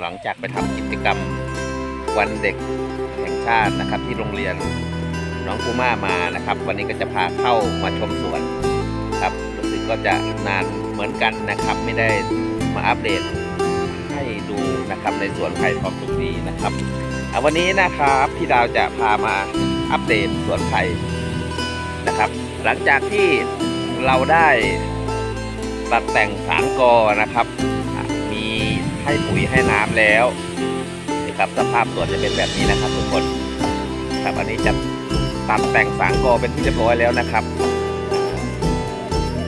หลังจากไปทำกิจกรรมวันเด็กแห่งชาตินะครับ ที่โรงเรียนน้องภูม่ามานะครับ วันนี้ก็จะพาเข้ามาชมสวนครับรู้สึกก็จะนานเหมือนกันนะครับ ไม่ได้มาอัปเดตให้ดูนะครับในสวนไผ่ทองสุกดีนะครับอะวันนี้นะครับพี่ดาวจะพามาอัปเดตสวนไผ่นะครับ หลังจากที่เราได้ตัดแต่งสารกอนะครับ ให้ปุ๋ยให้น้ำแล้วนี่ครับสภาพสวนจะเป็นแบบนี้นะครับทุกคนครับอันนี้จะตัดแต่งสารกอเป็นที่เรียบร้อยแล้วนะครับ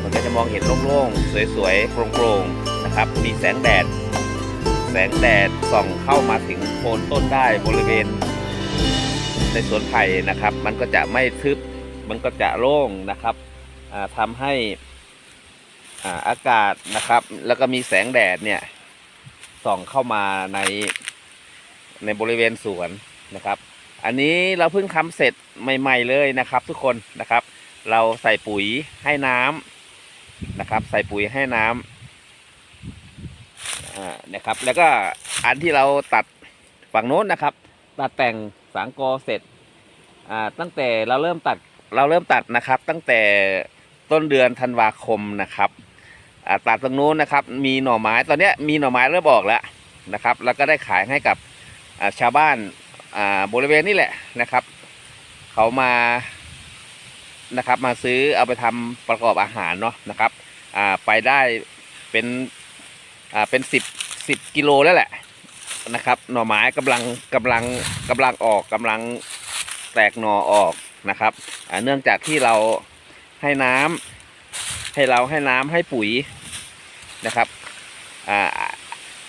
มันก็จะมองเห็นโล่งๆสวยๆโปร่งๆนะครับ มีแสงแดด แสงแดดส่องเข้ามาถึงโคนต้นได้บริเวณ ในสวนไผ่นะครับ มันก็จะไม่ทึบมันก็จะโล่งนะครับอ่าทำให้อากาศนะครับ แล้วก็มีแสงแดดเนี่ย ส่องเข้ามาในในบริเวณสวนนะครับ อันนี้เราเพิ่งทำเสร็จใหม่ ๆเลยนะครับ ทุกคนนะครับ เราใส่ปุ๋ยให้น้ำนะครับ ใส่ปุ๋ยให้น้ำนะครับ แล้วก็อันที่เราตัดฝั่งโน้นนะครับ ตัดแต่งสังกอเสร็จตั้งแต่เราเริ่มตัดเราเริ่มตัดนะครับ ตั้งแต่ต้นเดือนธันวาคมนะครับ ตัดตรงนู้นนะครับ มีหน่อไม้ตอนเนี้ยมีหน่อไม้เริ่มออกแล้วนะครับ แล้วก็ได้ขายให้กับชาวบ้านบริเวณนี้แหละนะครับ เขามานะครับ มาซื้อเอาไปทำประกอบอาหารเนาะนะครับไปได้เป็นเป็นสิบสิบกิโลแล้วแหละนะครับ หน่อไม้กำลังกำลังกำลังออกกำลังแตกหน่อออกนะครับเนื่องจากที่เราให้น้ำ ให้เราให้น้ำให้ปุ๋ยนะครับอ่า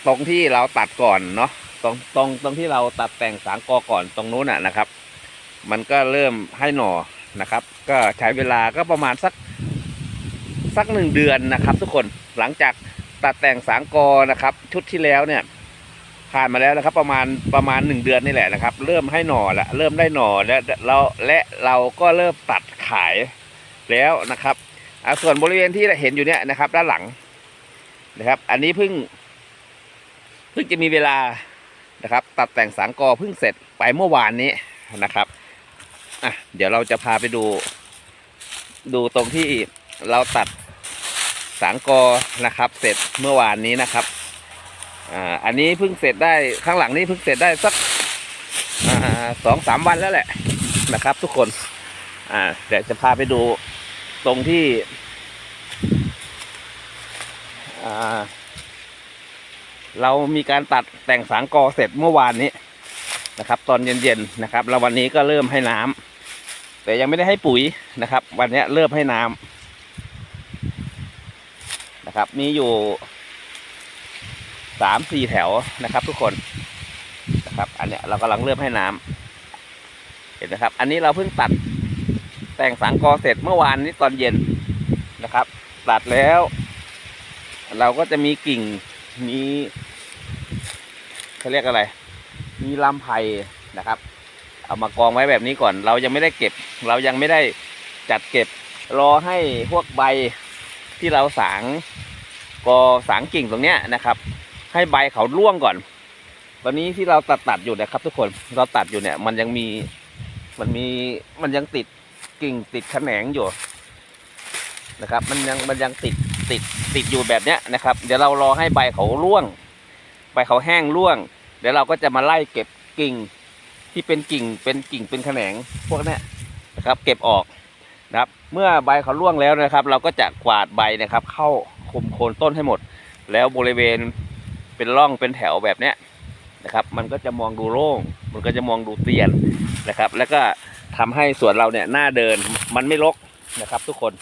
ตรงที่เราตัดก่อนเนาะตรงตรงตรงที่เราตัดแต่งสางกอก่อนตรงนู้นน่ะนะครับ มันก็เริ่มให้หน่อนะครับ ก็ใช้เวลาก็ประมาณสักสักหนึ่งเดือนนะครับ ทุกคนหลังจากตัดแต่งสางกอนะครับ ชุดที่แล้วเนี่ยผ่านมาแล้วนะครับ ประมาณประมาณหนึ่งเดือนนี่แหละนะครับ เริ่มให้หน่อละเริ่มได้หน่อแล้วเราและเราก็เริ่มตัดขายแล้วนะครับ อ่าส่วนบริเวณที่เห็นอยู่เนี่ยนะครับ ด้านหลังนะครับ อันนี้เพิ่งเพิ่งจะมีเวลานะครับ ตัดแต่งสางกอเพิ่งเสร็จไปเมื่อวานนี้นะครับอะเดี๋ยวเราจะพาไปดู ดูตรงที่เราตัดสางกอนะครับ เสร็จเมื่อวานนี้นะครับอ่าอันนี้เพิ่งเสร็จได้ข้างหลังนี้เพิ่งเสร็จได้สักอ่าสองสามวันแล้วแหละนะครับ ทุกคนอ่าเดี๋ยวจะพาไปดู ตรงที่เรามีการตัดแต่งสางกอเสร็จเมื่อวานนี้นะครับ ตอนเย็นๆนะครับ แล้ววันนี้ก็เริ่มให้น้ำแต่ยังไม่ได้ให้ปุ๋ยนะครับ วันนี้เริ่มให้น้ำนะครับ มีอยู่สามสี่แถวนะครับ ทุกคนนะครับ อันเนี้ยเรากำลังเริ่มให้น้ำเห็นนะครับ อันนี้เราเพิ่งตัด แต่งสังกอเสร็จเมื่อวานนี้ตอนเย็นนะครับ ตัดแล้ว เราก็จะมีกิ่งมีเขาเรียกอะไร มีลำไผ่นะครับ เอามากองไว้แบบนี้ก่อน เรายังไม่ได้เก็บ เรายังไม่ได้จัดเก็บ รอให้พวกใบที่เราสางกอสางกิ่งตรงเนี้ยนะครับ ให้ใบเขาร่วงก่อน ตอนนี้ที่เราตัดตัดอยู่นะครับ ทุกคนเราตัดอยู่เนี่ย มันยังมีมันมีมันยังติด กิ่งติดแขนงอยู่นะครับ มันยังมันยังติดติดติดอยู่แบบเนี้ยนะครับ เดี๋ยวเรารอให้ใบเขาร่วง ใบเขาแห้งร่วง เดี๋ยวเราก็จะมาไล่เก็บกิ่งที่เป็นกิ่งเป็นกิ่งเป็นแขนงพวกนี้นะครับ เก็บออกนะครับ เมื่อใบเขาร่วงแล้วนะครับ เราก็จะกวาดใบนะครับ เข้าคุมโคนต้นให้หมด แล้วบริเวณเป็นร่องเป็นแถวแบบเนี้ยนะครับ มันก็จะมองดูโล่ง มันก็จะมองดูเตียนนะครับ แล้วก็ ทำให้สวนเราเนี่ยหน้าเดินมันไม่รกนะครับทุกคน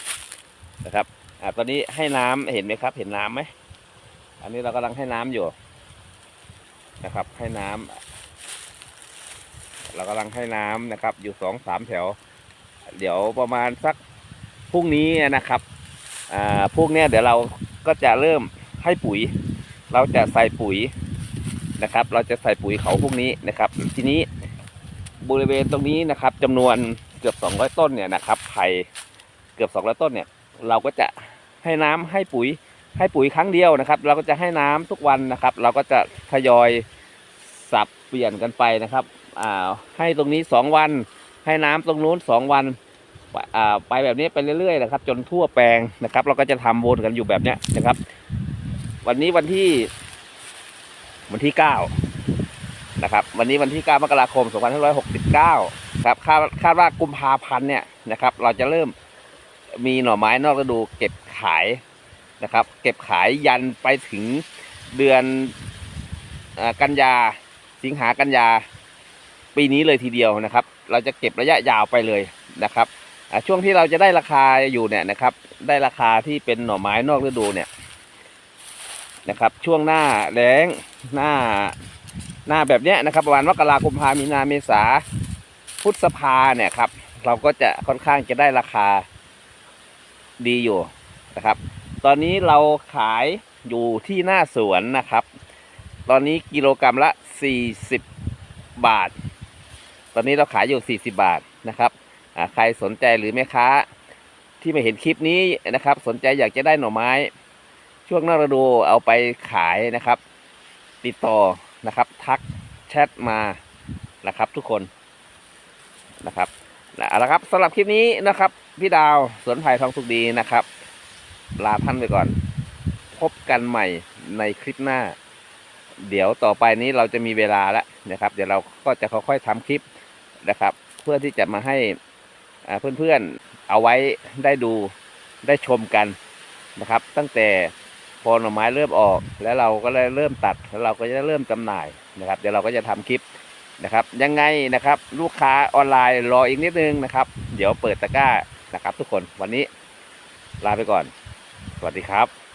นะครับอ่าตอนนี้ให้น้ำเห็นไหมครับ เห็นน้ำไหมอันนี้เรากำลังให้น้ำอยู่นะครับ ให้น้ำเรากำลังให้น้ำนะครับ อยู่สองสามแถว เดี๋ยวประมาณสักพรุ่งนี้นะครับอ่าพวกเนี้ยเดี๋ยวเราก็จะเริ่มให้ปุ๋ย เราจะใส่ปุ๋ยนะครับ เราจะใส่ปุ๋ยเขาพวกนี้นะครับ ทีนี้ บริเวณตรงนี้นะครับจำนวนเกือบ 200 ต้นเนี่ยนะครับไผ่เกือบ 200 ต้นเนี่ยเราก็จะให้น้ำให้ปุ๋ยให้ปุ๋ยครั้งเดียวนะครับ เราก็จะให้น้ำทุกวันนะครับ เราก็จะทยอยสับเปลี่ยนกันไปนะครับอ่าให้ตรงนี้สองวัน ให้น้ำตรงนู้นสองวันไปอ่าไปแบบนี้ไปเรื่อยๆนะครับ จนทั่วแปลงนะครับ เราก็จะทำวนกันอยู่แบบเนี้ยนะครับ วันนี้วันที่ วันที่เก้า นะครับวันนี้วันที่เก้ามกราคมสองพันห้าร้อยหกสิบเก้าครับคาดคาดว่ากุมภาพันธ์เนี่ยนะครับเราจะเริ่มมีหน่อไม้นอกฤดูเก็บขายนะครับ เก็บขายยันไปถึงเดือนอกันยาสิงหากันยาปีนี้เลยทีเดียวนะครับ เราจะเก็บระยะยาวไปเลยนะครับช่วงที่เราจะได้ราคาอยู่เนี่ยนะครับ ได้ราคาที่เป็นหน่อไม้นอกฤดูเนี่ยนะครับ ช่วงหน้าแล้งหน้า หน้าแบบเนี้ยนะครับประมาณมกราคมพามีนาเมษาพฤษภาเนี่ยครับ เราก็จะค่อนข้างจะได้ราคาดีอยู่นะครับ ตอนนี้เราขายอยู่ที่หน้าสวนนะครับ ตอนนี้กิโลกรรัมละ 40 บาท ตอนนี้เราขายอยู่ 40 บาทนะครับใครสนใจหรือแม่ค้าที่ไม่เห็นคลิปนี้นะครับ สนใจอยากจะได้หน่อไม้ ช่วงหน้าฤดูเอาไปขายนะครับ ติดต่อ นะครับ ทักแชทมานะครับทุกคนนะครับเอาละครับสำหรับคลิปนี้นะครับพี่ดาวสวนไผ่ทองสุขดีนะครับ ลาท่านไปก่อน พบกันใหม่ในคลิปหน้า เดี๋ยวต่อไปนี้เราจะมีเวลาแล้วนะครับ เดี๋ยวเราก็จะค่อยๆทำคลิปนะครับ เพื่อที่จะมาให้เพื่อนๆเอาไว้ได้ดูได้ชมกันนะครับ ตั้งแต่ พอหน่อไม้เริ่มออก แล้วเราก็เลยเริ่มตัดแล้วเราก็จะเริ่มจำหน่ายนะครับ เดี๋ยวเราก็จะทำคลิปนะครับ ยังไงนะครับ ลูกค้าออนไลน์รออีกนิดนึงนะครับ เดี๋ยวเปิดตะกร้านะครับ ทุกคนวันนี้ลาไปก่อน สวัสดีครับ